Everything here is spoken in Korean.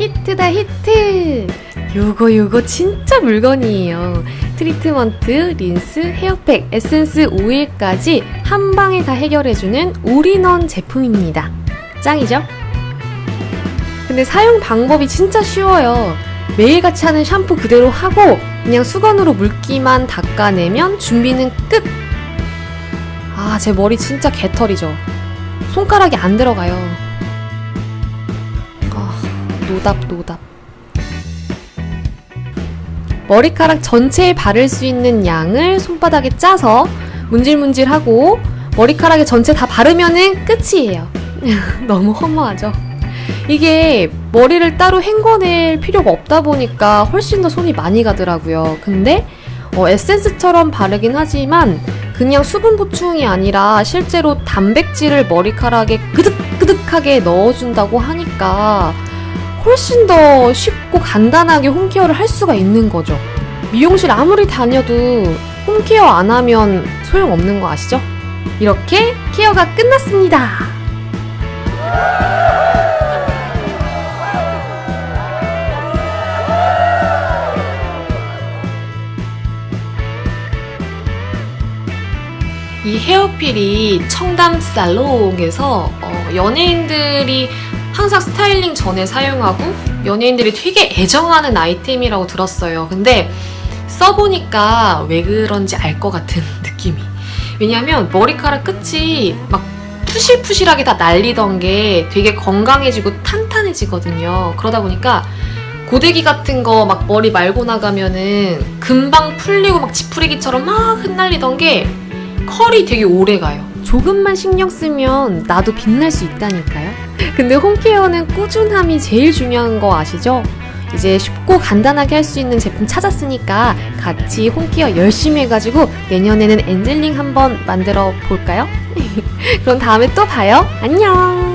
히트다 히트! 요거 요거 진짜 물건이에요. 트리트먼트, 린스, 헤어팩, 에센스, 오일까지 한 방에 다 해결해주는 올인원 제품입니다. 짱이죠? 근데 사용 방법이 진짜 쉬워요. 매일같이 하는 샴푸 그대로 하고 그냥 수건으로 물기만 닦아내면 준비는 끝! 아, 제 머리 진짜 개털이죠. 손가락이 안 들어가요. 아, 노답, 노답. 머리카락 전체에 바를 수 있는 양을 손바닥에 짜서 문질문질하고 머리카락에 전체 다 바르면은 끝이에요. 너무 허무하죠? 이게 머리를 따로 헹궈낼 필요가 없다 보니까 훨씬 더 손이 많이 가더라고요. 근데 어, 에센스처럼 바르긴 하지만 그냥 수분 보충이 아니라 실제로 단백질을 머리카락에 그득그득하게 넣어준다고 하니까 훨씬 더 쉽고 간단하게 홈케어를 할 수가 있는 거죠. 미용실 아무리 다녀도 홈케어 안 하면 소용없는 거 아시죠? 이렇게 케어가 끝났습니다. 이 헤어필이 청담 살롱에서 어, 연예인들이 항상 스타일링 전에 사용하고 연예인들이 되게 애정하는 아이템이라고 들었어요. 근데 써보니까 왜 그런지 알 것 같은 느낌이. 왜냐면 머리카락 끝이 막 푸실푸실하게 다 날리던 게 되게 건강해지고 탄탄해지거든요. 그러다 보니까 고데기 같은 거 막 머리 말고 나가면은 금방 풀리고 막 지푸레기처럼 막 흩날리던 게 컬이 되게 오래 가요. 조금만 신경 쓰면 나도 빛날 수 있다니까요. 근데 홈케어는 꾸준함이 제일 중요한 거 아시죠? 이제 쉽고 간단하게 할 수 있는 제품 찾았으니까 같이 홈케어 열심히 해가지고 내년에는 엔젤링 한번 만들어 볼까요? 그럼 다음에 또 봐요. 안녕!